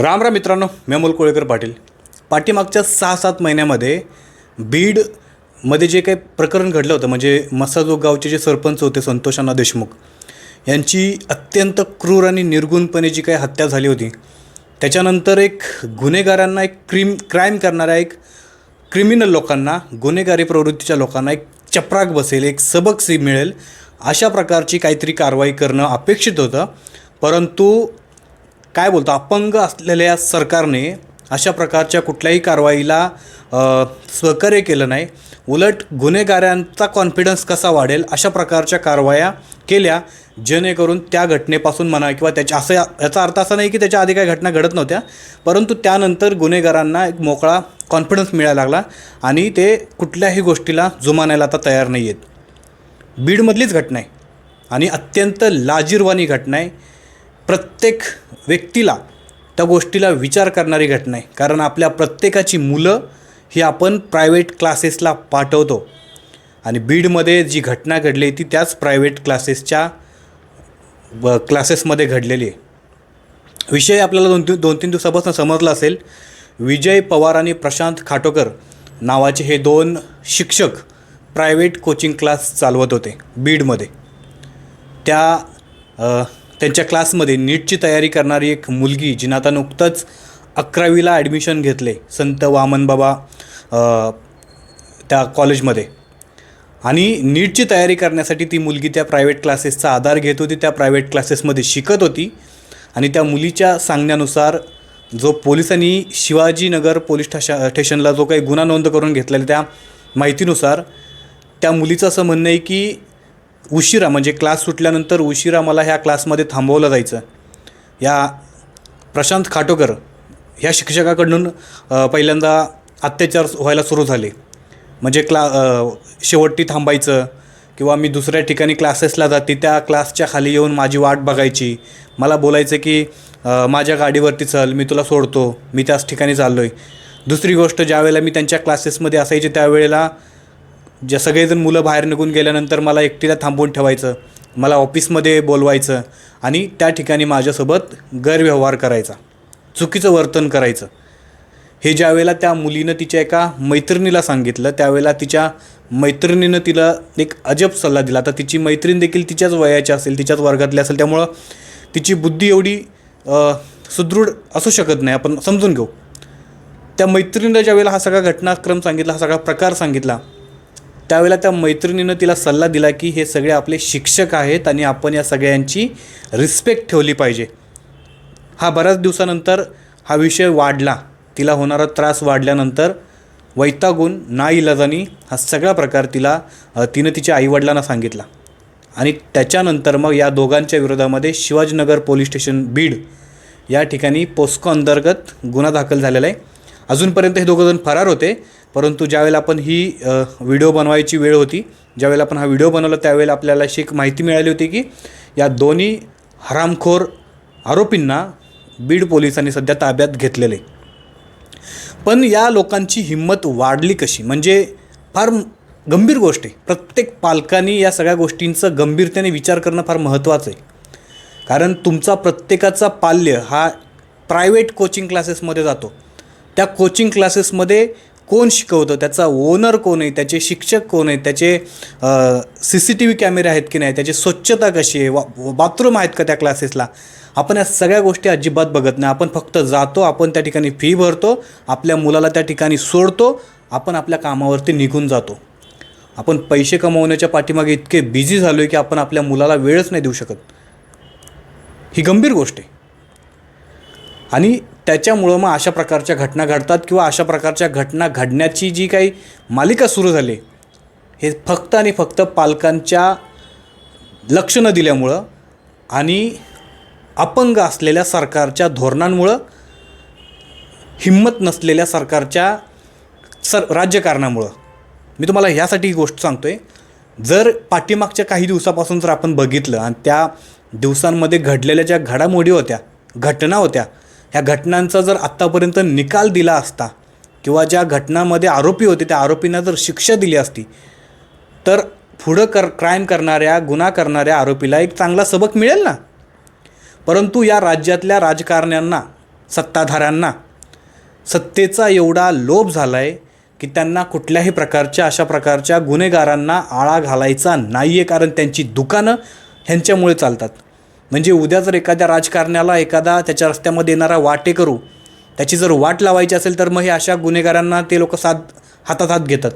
राम राम मित्रांनो मी अमोल कोळेकर पाटील. पाठीमागच्या सहा सात महिन्यामध्ये बीडमध्ये जे काही प्रकरण घडलं होतं म्हणजे मसाजोग गावचे जे सरपंच होते संतोष अण्णा देशमुख यांची अत्यंत क्रूर आणि निर्गुणपणे जी काही हत्या झाली होती त्याच्यानंतर एक गुन्हेगारांना एक क्रीम क्राईम करणाऱ्या एक क्रिमिनल लोकांना गुन्हेगारी प्रवृत्तीच्या लोकांना एक चपराक बसेल एक सबक सी मिळेल अशा प्रकारची काहीतरी कारवाई करणं अपेक्षित होतं. परंतु काय बोलतो अपंग असलेल्या सरकारने अशा प्रकारच्या कुठल्याही कारवाईला सहकार्य केलं नाही. उलट गुन्हेगारांचा कॉन्फिडन्स कसा वाढेल अशा प्रकारच्या कारवाया केल्या जेणेकरून त्या घटनेपासून म्हणा किंवा त्याच्या असं याचा अर्थ असा नाही की त्याच्या आधी काही घटना घडत नव्हत्या परंतु त्यानंतर गुन्हेगारांना एक मोकळा कॉन्फिडन्स मिळायला लागला आणि ते कुठल्याही गोष्टीला जुमानायला आता तयार नाही आहेत. बीडमधलीच घटना आहे आणि अत्यंत लाजीरवाणी घटना आहे. प्रत्येक व्यक्तीला त्या गोष्टीला विचार करणारी घटना आहे. कारण आपल्या प्रत्येकाची मुलं ही आपण प्रायव्हेट क्लासेसला पाठवतो. आणि बीडमध्ये जी घटना घडली ती त्याच प्रायव्हेट क्लासेसच्या ब क्लासेसमध्ये घडलेली आहे. विषय आपल्याला दोन तीन दोन तीन दिवसापासून समजला असेल. विजय पवार आणि प्रशांत खाटोकर नावाचे हे दोन शिक्षक प्रायव्हेट कोचिंग क्लास चालवत होते बीडमध्ये. त्या त्यांच्या क्लासमध्ये नीटची तयारी करणारी एक मुलगी जिनं आता नुकतंच अकरावीला ॲडमिशन घेतले संत वामनबाबा त्या कॉलेजमध्ये आणि नीटची तयारी करण्यासाठी ती मुलगी त्या प्रायव्हेट क्लासेसचा आधार घेत होती त्या प्रायव्हेट क्लासेसमध्ये शिकत होती. आणि त्या मुलीच्या सांगण्यानुसार जो पोलिसांनी शिवाजीनगर पोलीस स्टेशन स्टेशनला जो काही गुन्हा नोंद करून घेतलेला त्या माहितीनुसार त्या मुलीचं असं म्हणणं आहे की उशिरा म्हणजे क्लास सुटल्यानंतर उशिरा मला ह्या क्लासमध्ये थांबवलं जायचं. या प्रशांत खाटोकर ह्या शिक्षकाकडून पहिल्यांदा अत्याचार व्हायला सुरू झाले. म्हणजे क्ला शेवटी थांबायचं किंवा मी दुसऱ्या ठिकाणी क्लासेसला जाते त्या क्लासच्या खाली येऊन माझी वाट बघायची. मला बोलायचं की माझ्या गाडीवरती चल मी तुला सोडतो मी त्याच ठिकाणी चाललो आहे दुसरी गोष्ट ज्यावेळेला मी त्यांच्या क्लासेसमध्ये असायचे त्यावेळेला ज्या सगळेजण मुलं बाहेर निघून गेल्यानंतर मला एकटीला थांबवून ठेवायचं मला ऑफिसमध्ये बोलवायचं आणि त्या ठिकाणी माझ्यासोबत गैरव्यवहार करायचा चुकीचं वर्तन करायचं. हे ज्यावेळेला त्या मुलीनं तिच्या एका मैत्रिणीला सांगितलं त्यावेळेला तिच्या मैत्रिणीनं तिला एक अजब सल्ला दिला. आता तिची मैत्रीण देखील तिच्याच वयाची असेल तिच्याच वर्गातली असेल त्यामुळं तिची बुद्धी एवढी सुदृढ असू शकत नाही. आपण समजून घेऊ. त्या मैत्रिणीनं ज्यावेळेला हा सगळा घटनाक्रम सांगितला हा सगळा प्रकार सांगितला त्यावेळेला त्या मैत्रिणीनं तिला सल्ला दिला की हे सगळे आपले शिक्षक आहेत आणि आपण या सगळ्यांची रिस्पेक्ट ठेवली पाहिजे. हा बऱ्याच दिवसानंतर हा विषय वाढला. तिला होणारा त्रास वाढल्यानंतर वैतागून नाईलाजानी हा सगळा प्रकार तिला तिनं तिच्या आईवडिलांना सांगितला. आणि त्याच्यानंतर मग या दोघांच्या विरोधामध्ये शिवाजीनगर पोलीस स्टेशन बीड या ठिकाणी पोस्को अंतर्गत गुन्हा दाखल झालेला आहे. अजूनपर्यंत हे दोघंजण फरार होते. परंतु ज्यावेळेला आपण ही व्हिडिओ बनवायची वेळ होती ज्यावेळेला आपण हा व्हिडिओ बनवला त्यावेळेला आपल्याला अशी एक माहिती मिळाली होती की या दोन्ही हरामखोर आरोपींना बीड पोलिसांनी सध्या ताब्यात घेतलेले आहे. पण या लोकांची हिंमत वाढली कशी? म्हणजे फार गंभीर गोष्ट आहे. प्रत्येक पालकांनी या सगळ्या गोष्टींचं गंभीरतेने विचार करणं फार महत्त्वाचं आहे. कारण तुमचा प्रत्येकाचा पाल्य हा प्रायव्हेट कोचिंग क्लासेसमध्ये जातो. त्या कोचिंग क्लासेसमध्ये कोण शिकवतं? त्याचा ओनर कोण आहे? त्याचे शिक्षक कोण आहेत? त्याचे सी सी टी व्ही कॅमेरे आहेत की नाही? त्याची स्वच्छता कशी आहे? वा बाथरूम आहेत का त्या क्लासेसला? आपण या सगळ्या गोष्टी अजिबात बघत नाही. आपण फक्त जातो आपण त्या ठिकाणी फी भरतो आपल्या मुलाला त्या ठिकाणी सोडतो आपण आपल्या कामावरती निघून जातो. आपण पैसे कमवण्याच्या पाठीमागे इतके बिझी झालो आहे की आपण आपल्या मुलाला वेळच नाही देऊ शकत. ही गंभीर गोष्ट आहे. आणि त्याच्यामुळं मग अशा प्रकारच्या घटना घडतात किंवा अशा प्रकारच्या घटना घडण्याची जी काही मालिका सुरू झाली हे फक्त आणि फक्त पालकांच्या लक्ष न दिल्यामुळं आणि अपंग असलेल्या सरकारच्या धोरणांमुळं हिंमत नसलेल्या सरकारच्या सर राज्यकारणामुळं. मी तुम्हाला ह्यासाठी ही गोष्ट सांगतो आहे जर पाठीमागच्या काही दिवसापासून जर आपण बघितलं आणि त्या दिवसांमध्ये घडलेल्या ज्या घडामोडी होत्या घटना होत्या ह्या घटनांचा जर आत्तापर्यंत निकाल दिला असता किंवा ज्या घटनामध्ये आरोपी होते त्या आरोपींना जर शिक्षा दिली असती तर पुढं कर क्राईम करणाऱ्या गुन्हा करणाऱ्या आरोपीला एक चांगला सबक मिळेल ना? परंतु या राज्यातल्या राजकारण्यांना सत्ताधाऱ्यांना सत्तेचा एवढा लोभ झाला आहे की त्यांना कुठल्याही प्रकारच्या अशा प्रकारच्या गुन्हेगारांना आळा घालायचा नाही आहे कारण त्यांची दुकानं ह्यांच्यामुळे चालतात. म्हणजे उद्या जर एखाद्या राजकारण्याला एखादा त्याच्या रस्त्यामध्ये येणारा वाटे करू त्याची जर वाट लावायची असेल तर मग हे अशा गुन्हेगारांना ते लोक साथ हातात हात घेतात.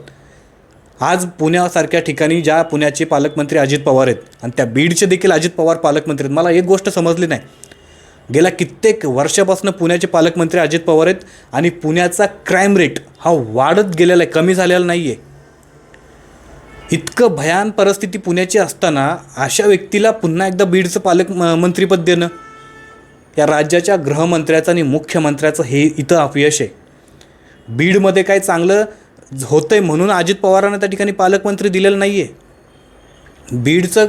आज पुण्यासारख्या ठिकाणी ज्या पुण्याचे पालकमंत्री अजित पवार आहेत आणि त्या बीडचे देखील अजित पवार पालकमंत्री आहेत मला एक गोष्ट समजली नाही. गेल्या कित्येक वर्षापासून पुण्याचे पालकमंत्री अजित पवार आहेत आणि पुण्याचा क्राईम रेट हा वाढत गेलेला आहे कमी झालेला नाही आहे इतकं भयान परिस्थिती पुण्याची असताना अशा व्यक्तीला पुन्हा एकदा बीडचं पालक म- मंत्रीपद देणं. या राज्याच्या गृहमंत्र्याचं आणि मुख्यमंत्र्याचं हे इथं अपयश आहे. बीडमध्ये काय चांगलं होतं आहे म्हणून अजित पवारांना त्या ठिकाणी पालकमंत्री दिलेलं नाही आहे बीडचं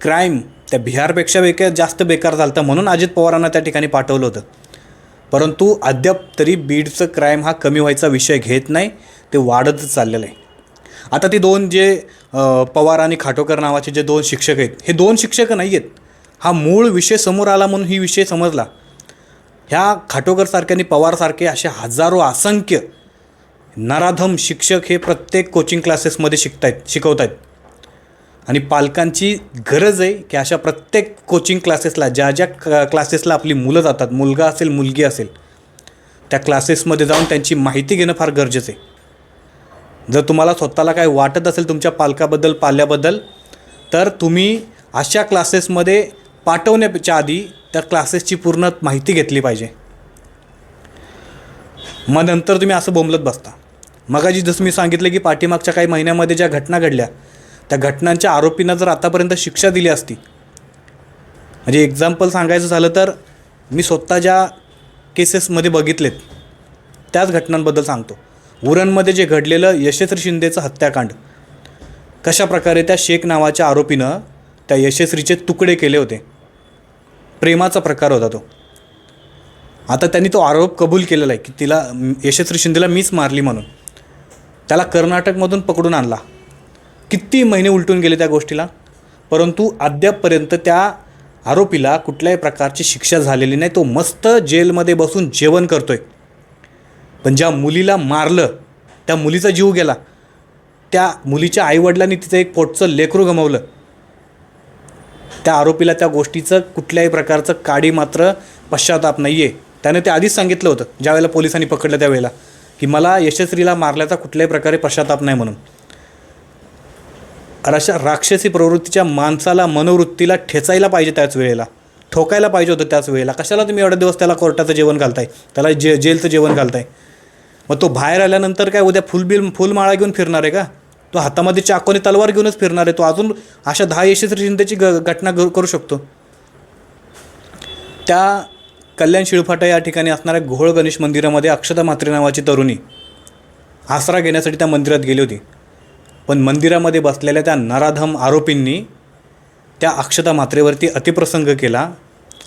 क्राईम त्या बिहारपेक्षा बेकार जास्त बेकार झालं होतं म्हणून अजित पवारांना त्या ठिकाणी पाठवलं होतं. परंतु अद्याप तरी बीडचं क्राईम हा कमी व्हायचा विषय घेत नाही ते वाढतच चाललेलं आहे. आता ते दोन जे पवार आणि खाटोकर नावाचे जे दोन शिक्षक आहेत हे दोन शिक्षक नाही आहेत हा मूळ विषय समोर आला म्हणून ही विषय समजला. ह्या खाटोकरसारखे आणि पवारसारखे असे हजारो असंख्य नराधम शिक्षक हे प्रत्येक कोचिंग क्लासेसमध्ये शिकत आहेत शिकवत आहेत आणि पालकांची गरज आहे की अशा प्रत्येक कोचिंग क्लासेसला ज्या ज्या क्लासेसला आपली मुलं जातात मुलगा असेल मुलगी असेल त्या क्लासेसमध्ये जाऊन त्यांची माहिती घेणं फार गरजेचं आहे. जर तुम्हाला स्वतःला काय वाटत असेल तुमच्या पालकाबद्दल पाल्याबद्दल तर तुम्ही अशा क्लासेसमध्ये पाठवण्याच्या आधी त्या क्लासेसची पूर्ण माहिती घेतली पाहिजे. मग नंतर तुम्ही असं बोंबलत बसता. मगाजी जसं मी सांगितलं की पाठीमागच्या काही महिन्यामध्ये ज्या घटना घडल्या त्या घटनांच्या आरोपींना जर आतापर्यंत शिक्षा दिली असती म्हणजे एक्झाम्पल सांगायचं झालं तर मी स्वतः ज्या केसेसमध्ये बघितलेत त्याच घटनांबद्दल सांगतो. उरणमध्ये जे घडलेलं यशस्वी शिंदेचं हत्याकांड कशा प्रकारे त्या शेख नावाच्या आरोपीनं त्या यशस्वीचे तुकडे केले होते प्रेमाचा प्रकार होता तो. आता त्यांनी तो आरोप कबूल केलेला आहे की तिला यशस्वी शिंदेला मीच मारली म्हणून. त्याला कर्नाटकमधून पकडून आणला. किती महिने उलटून गेले त्या गोष्टीला? परंतु अद्यापपर्यंत त्या आरोपीला कुठल्याही प्रकारची शिक्षा झालेली नाही. तो मस्त जेलमध्ये बसून जेवण करतोय. पण ज्या मुलीला मारलं त्या मुलीचा जीव गेला त्या मुलीच्या आईवडिलांनी तिचं एक पोटचं लेकरू गमावलं. त्या आरोपीला त्या गोष्टीचं कुठल्याही प्रकारचं काडी मात्र पश्चाताप नाही आहे त्याने ते आधीच सांगितलं होतं ज्यावेळेला पोलिसांनी पकडलं त्यावेळेला की मला यशस्वीला मारल्याचा कुठल्याही प्रकारे पश्चाताप नाही म्हणून. अशा राक्षसी प्रवृत्तीच्या माणसाला मनोवृत्तीला ठेचायला पाहिजे त्याच वेळेला. ठोकायला पाहिजे होतं त्याच वेळेला. कशाला तुम्ही एवढ्या दिवस त्याला कोर्टाचं जेवण घालताय? त्याला जे जेलचं जेवण घालताय? मग तो बाहेर आल्यानंतर काय उद्या फुलबिल फुलमाळा घेऊन फिरणार आहे का? तो हातामध्ये चाकोने तलवार घेऊनच फिरणार आहे. तो अजून अशा दहा यशस्वी चिंतेची ग घटना ग- करू शकतो. त्या कल्याण शिळफाटा या ठिकाणी असणाऱ्या घोळ गणेश मंदिरामध्ये अक्षता म्हात्रे नावाची तरुणी आसरा घेण्यासाठी त्या मंदिरात गेली होती. पण मंदिरामध्ये बसलेल्या त्या नराधम आरोपींनी त्या अक्षता मात्रेवरती अतिप्रसंग केला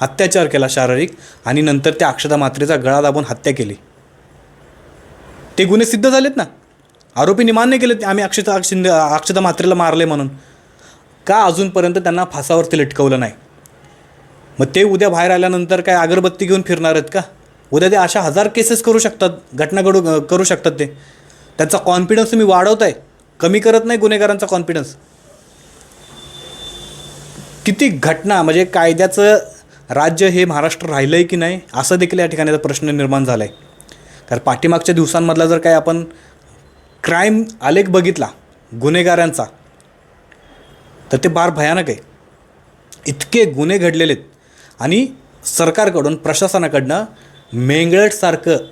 अत्याचार केला शारीरिक आणि नंतर त्या अक्षता मात्रेचा गळा दाबून हत्या केली. ते गुन्हे सिद्ध झालेत ना? आरोपींनी मान्य केलं आम्ही अक्षता शिंदे अक्षता मात्रेला मारले म्हणून. का अजूनपर्यंत त्यांना फासावरती लटकवलं नाही? मग ते उद्या बाहेर आल्यानंतर काय अगरबत्ती घेऊन फिरणार आहेत का? उद्या ते अशा हजार केसेस करू शकतात घटना घडू करू शकतात ते. त्यांचा कॉन्फिडन्स तुम्ही वाढवत आहे कमी करत नाही गुन्हेगारांचा कॉन्फिडन्स किती घटना म्हणजे कायद्याचं राज्य हे महाराष्ट्र राहिलं आहे की नाही असं देखील या ठिकाणी प्रश्न निर्माण झाला आहे कारण पाठीमागच्या दिवसांमधला जर काही आपण क्राईम आलेख बघितला गुन्हेगारांचा तर ते फार भयानक आहे. इतके गुन्हे घडलेले आहेत आणि सरकारकडून प्रशासनाकडनं मेंगळटसारखं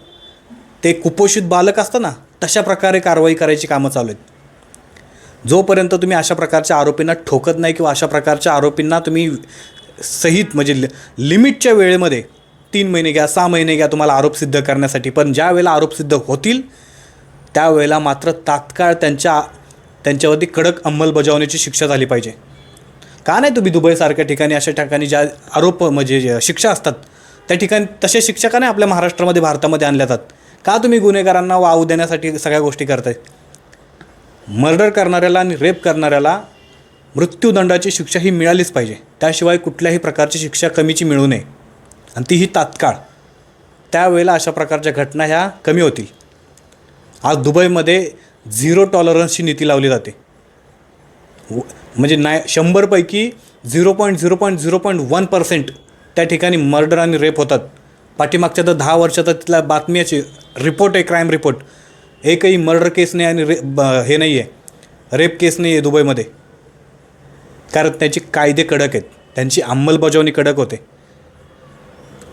ते कुपोषित बालक असतं ना तशा प्रकारे कारवाई करायची कामं चालू आहेत. जोपर्यंत तुम्ही अशा प्रकारच्या आरोपींना ठोकत नाही किंवा अशा प्रकारच्या आरोपींना तुम्ही सहित म्हणजे लि- लिमिटच्या वेळेमध्ये तीन महिने घ्या सहा महिने घ्या तुम्हाला आरोप सिद्ध करण्यासाठी. पण ज्या वेळेला आरोप सिद्ध होतील त्यावेळेला मात्र तात्काळ त्यांच्या त्यांच्यावरती कडक अंमलबजावणीची शिक्षा झाली पाहिजे. का नाही तुम्ही दुबईसारख्या ठिकाणी अशा ठिकाणी ज्या आरोप म्हणजे शिक्षा असतात त्या ठिकाणी तसे शिक्षा का नाही आपल्या महाराष्ट्रामध्ये भारतामध्ये आणल्या जातात का तुम्ही गुन्हेगारांना वाव देण्यासाठी सगळ्या गोष्टी करताय? मर्डर करणाऱ्याला आणि रेप करणाऱ्याला मृत्यूदंडाची शिक्षा ही मिळालीच पाहिजे. त्याशिवाय कुठल्याही प्रकारची शिक्षा कमीची मिळू नये. आणि तीही तात्काळ. त्यावेळेला अशा प्रकारच्या घटना ह्या कमी होतील. आज दुबईमध्ये झिरो टॉलरन्सची नीती लावली जाते. व- म्हणजे नाय शंभरपैकी zero point zero point zero point one percent त्या ठिकाणी मर्डर आणि रेप होतात. पाठीमागच्या तर दहा वर्षाचा तिथल्या बातम्याची रिपोर्ट आहे क्राईम रिपोर्ट. एकही मर्डर केस नाही आणि रे ब- हे नाही आहे रेप केस नाही आहे दुबईमध्ये. कारण त्याचे कायदे कडक आहेत. त्यांची अंमलबजावणी कडक होते.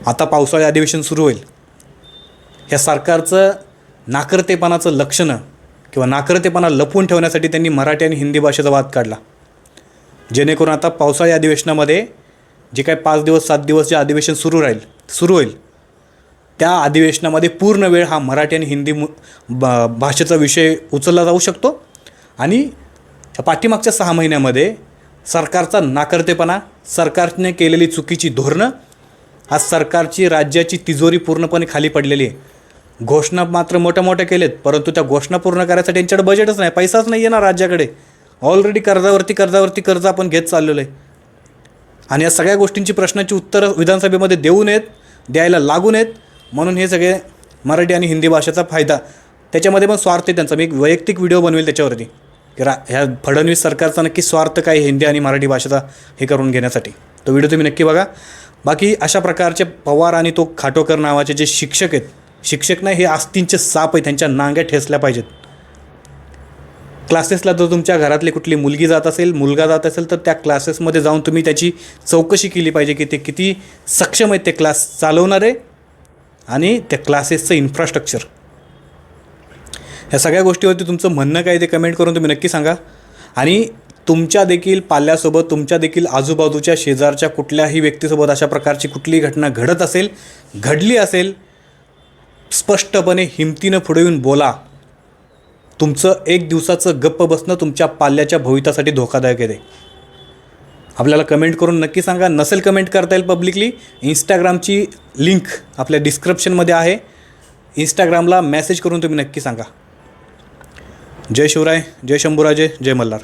आता पावसाळी अधिवेशन सुरू होईल. ह्या सरकारचं नाकर्तेपणाचं लक्षणं किंवा नाकर्तेपणा लपवून ठेवण्यासाठी त्यांनी मराठी आणि हिंदी भाषेचा वाद काढला. जेणेकरून आता पावसाळी अधिवेशनामध्ये जे काही पाच दिवस सात दिवस जे अधिवेशन सुरू राहील सुरू होईल त्या अधिवेशनामध्ये पूर्ण वेळ हा मराठी आणि हिंदी मु ब- भाषेचा विषय उचलला जाऊ शकतो आणि पाठीमागच्या सहा महिन्यामध्ये सरकारचा नाकर्तेपणा सरकारने केलेली चुकीची धोरणं आज सरकारची राज्याची तिजोरी पूर्णपणे खाली पडलेली आहे. घोषणा मात्र मोठ्या मोठ्या केलेत परंतु त्या घोषणा पूर्ण करायसाठी त्यांच्याकडे बजेटच नाही पैसाच नाही आहे ना राज्याकडे. ऑलरेडी कर्जावरती कर्जावरती कर्ज आपण घेत चाललेलो आहे. आणि या सगळ्या गोष्टींची प्रश्नांची उत्तरं विधानसभेमध्ये देऊ नयेत द्यायला लागू नयेत म्हणून हे सगळे मराठी आणि हिंदी भाषेचा फायदा. त्याच्यामध्ये पण स्वार्थ आहे त्यांचा. मी एक वैयक्तिक व्हिडिओ बनवेल त्याच्यावरती. की रा ह्या फडणवीस सरकारचा नक्की स्वार्थ काय आहे हिंदी आणि मराठी भाषेचा हे करून घेण्यासाठी. तो व्हिडिओ तुम्ही नक्की बघा. बाकी अशा प्रकारचे पवार आणि तो खाटोकर नावाचे जे शिक्षक आहेत शिक्षक नाही हे आस्तींचे साप आहेत त्यांच्या नांग्या ठेसल्या पाहिजेत. क्लासेसला जर तुमच्या घरातली कुठली मुलगी जात असेल मुलगा जात असेल तर त्या क्लासेसमध्ये जाऊन तुम्ही त्याची चौकशी केली पाहिजे की ते किती सक्षम आहेत ते क्लास चालवणारे आणि त्या क्लासेसचं इन्फ्रास्ट्रक्चर ह्या सगळ्या गोष्टीवरती तुमचं म्हणणं काय ते कमेंट करून तुम्ही नक्की सांगा. आणि तुमच्या देखील पाल्यासोबत तुमच्या देखील आजूबाजूच्या शेजारच्या कुठल्याही व्यक्तीसोबत अशा प्रकारची कुठलीही घटना घडत असेल घडली असेल स्पष्टपणे हिमतीनं पुढे येऊन बोला. तुमचं एक दिवसाचं गप्प बसणं तुमच्या पाल्याच्या भवितासाठी धोकादायक आहे आपल्याला कमेंट करून नक्की सांगा. नसेल कमेंट करता येईल पब्लिकली इंस्टाग्रामची लिंक आपल्या डिस्क्रिप्शनमध्ये आहे. इंस्टाग्रामला मेसेज करून तुम्ही नक्की सांगा. जय शिवराय जय शंभूराजे जय मल्हार.